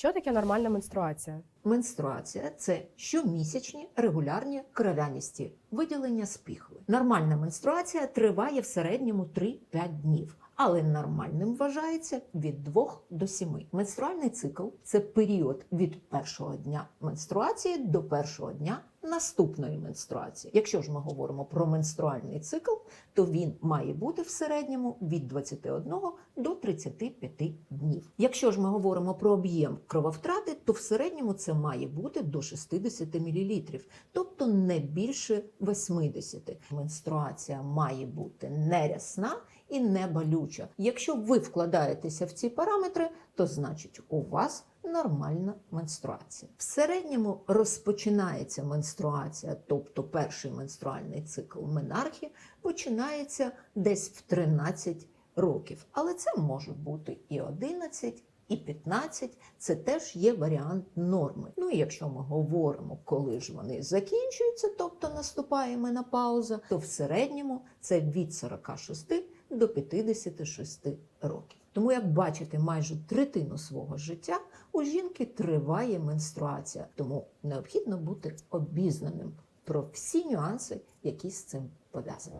Що таке нормальна менструація? Менструація це щомісячні регулярні кров'яністі виділення з піхви. Нормальна менструація триває в середньому 3-5 днів. Але нормальним вважається від 2 до 7. Менструальний цикл це період від першого дня менструації до першого дня наступної менструації. Якщо ж ми говоримо про менструальний цикл, то він має бути в середньому від 21 до 35 днів. Якщо ж ми говоримо про об'єм крововтрати, то в середньому це має бути до 60 мл, тобто не більше 80. Менструація має бути не рясна і не болюча. Якщо ви вкладаєтеся в ці параметри, то значить у вас нормальна менструація. В середньому розпочинається менструація, тобто перший менструальний цикл менархи починається десь в 13 років. Але це може бути і 11, і 15 це теж є варіант норми. Ну і якщо ми говоримо, коли ж вони закінчуються, тобто наступає менопауза, то в середньому це від 46 до 56 років. Тому, як бачите, майже третину свого життя у жінки триває менструація, тому необхідно бути обізнаним про всі нюанси, які з цим пов'язані.